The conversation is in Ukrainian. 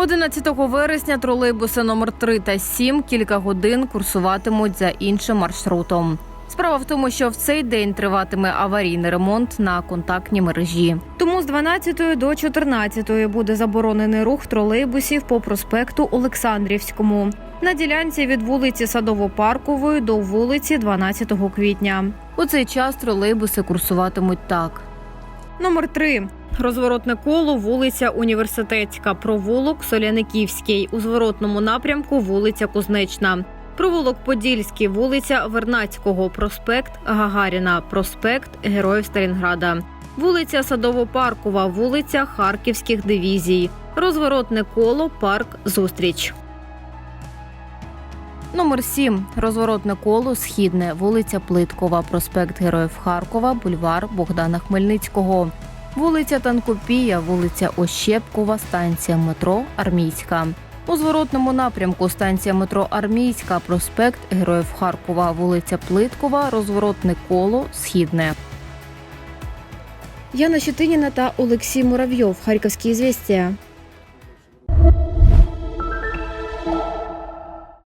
11 вересня тролейбуси номер 3 та 7 кілька годин курсуватимуть за іншим маршрутом. Справа в тому, що в цей день триватиме аварійний ремонт на контактній мережі. Тому з 12 до 14 буде заборонений рух тролейбусів по проспекту Олександрівському на ділянці від вулиці Садово-Паркової до вулиці 12 квітня. У цей час тролейбуси курсуватимуть так. Номер 3. Розворотне коло, вулиця Університетська, провулок Соляниківський. У зворотному напрямку вулиця Кузнечна. Провулок Подільський, вулиця Вернацького, проспект Гагаріна, проспект Героїв Сталінграда, вулиця Садово-Паркова, вулиця Харківських дивізій, розворотне коло, парк Зустріч. Номер 7. Розворотне коло, східне, вулиця Плиткова, проспект Героїв Харкова, бульвар Богдана Хмельницького. Вулиця Танкопія, вулиця Ощепкова, станція метро Армійська. У зворотному напрямку станція метро Армійська, проспект Героїв Харкова, вулиця Плиткова, розворотне коло, східне. Яна Щетиніна та Олексій Муравйов. Харківські звістя.